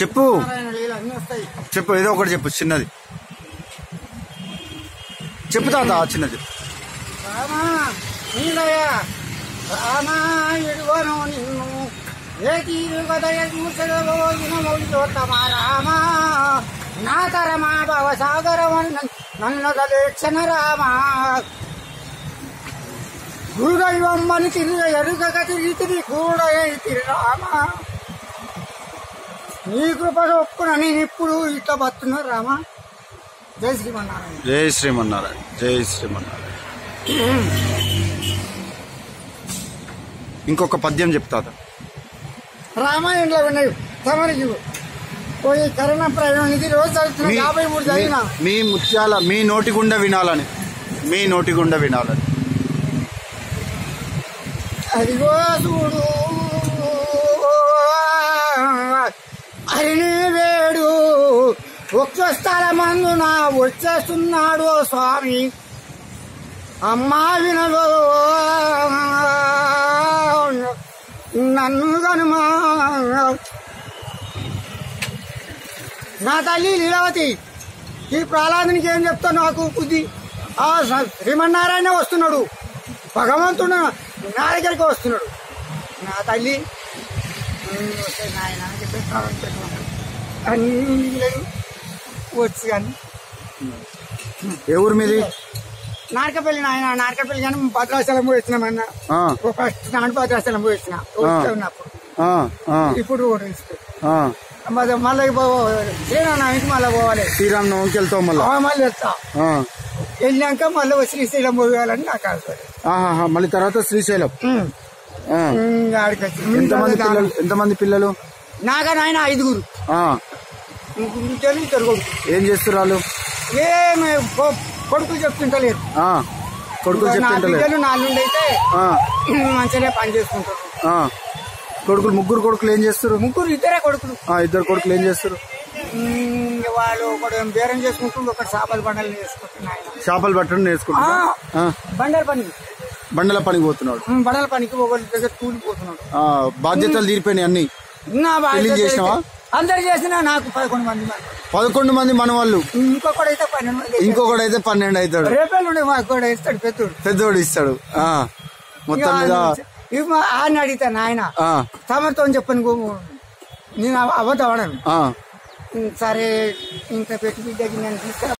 చెప్పు. చెప్పు ఏదో ఒకటి చెప్పు చిన్నది. చెప్పు తాత చిన్నది. రామా నీలయ నా తరమా భవ సాగరమని నన్ను దక్షణ రామా గురుదైవమ్మని తిరిగ ఎరుగక తిరిగి కూడా తిరి రామా. నీ కృప ఒప్పున నేను ఇప్పుడు ఇట్లా బతున్నా రామా. జై శ్రీమన్నారాయణ. జై శ్రీమన్నారాయణ. జై శ్రీమన్నారాయణ. ఇంకొక పద్యం చెప్పు తాత రామాయణంలో ఉన్నాయి తమరికి పోయి కరోనా ప్రయాణం ఇది రోజు మీ- యాభై మూడు మీ- మీ ముత్యాల మీ నోటి గుండె వినాలని. మీ నోటి గుండె వినాలని. అదిగో చూడు. హరిని వేడు. ఒక్క స్థలమందున వచ్చేస్తున్నాడు స్వామి. అమ్మా వినదో. నన్ను కనుమా. నా తల్లి లీలావతి ఈ ప్రహ్లాదునికి ఏం చెప్తా నాకు బుద్ధి? ఆ శ్రీమన్నారాయణ వస్తున్నాడు. భగవంతుడు నా దగ్గరికి వస్తున్నాడు. నా తల్లి నాయన. అన్నీ వచ్చి కానీ. ఏ ఊరు మీది? నారకపల్లి నాయన నారకపల్లి కానీ భద్రాచలం పోయి వచ్చినామన్న ఆ, ఓ ఫస్ట్ నాడు భద్రాచలం పోయి వచ్చిన. వస్తే ఉన్నప్పుడు ఇప్పుడు. మళ్ళీ మళ్ళీ శ్రీరామనవమికి మళ్ళీ పోవాలి. శ్రీరామ్ నవమికి వెళ్తావు మళ్ళా? మళ్ళీ వస్తా ఆ. వెళ్ళాక మళ్ళీ శ్రీశైలం పోయాలని నాకు ఆశ. మళ్ళీ తర్వాత శ్రీశైలం. ఎంతమంది పిల్లలు ఎంతమంది పిల్లలు? నాగా నాయన ఐదుగురు. ముగ్గురు కొడుకు ఏం చేస్తారు వాళ్ళు ఏమి కొ- కొడుకులు చెప్తుంటలేరు. ఆ. కొడుకులు నా చెప్తుంటలేదు బిడ్డలు నాలుగు అయితే మంచిగానే పని చేసుకుంటారు. కొడుకులు ముగ్గురు కొడుకులు ఏం చేస్తారు ముగ్గురు ఇద్దరే కొడుకులు. ఇద్దరు కొడుకులు ఏం చేస్తారు వాళ్ళు ఒకడు బేరం చేసుకుంటుండు ఒకటి చేపల బండలు చేసుకుంటున్నాయి చేపలు పట్టడం నేర్చుకుంటున్నా? బండల పని బండల పనికి పోతున్నాడు. బండల పనికి ఒకరి దగ్గర కూలిపోతున్నాడు బాధ్యతలు తీరిపోయినాయి అన్ని. చేసినావా? అందరు చేసినా నాకు పదకొండు మంది. పదకొండు మంది మన వాళ్ళు ఇంకొకడైతే పన్నెండు మంది ఇంకొకడు అయితే పన్నెండు అవుతాడు. రేపల్లుండే మాకు ఇస్తాడు పెద్దోడు. పెద్దోడు ఇస్తాడు. మొత్తం మీద ఆయన అడిగితాను ఆయన ఆ, తమతో చెప్పను నేను అబద్ధం सारे इंटरप्रेटिव भी का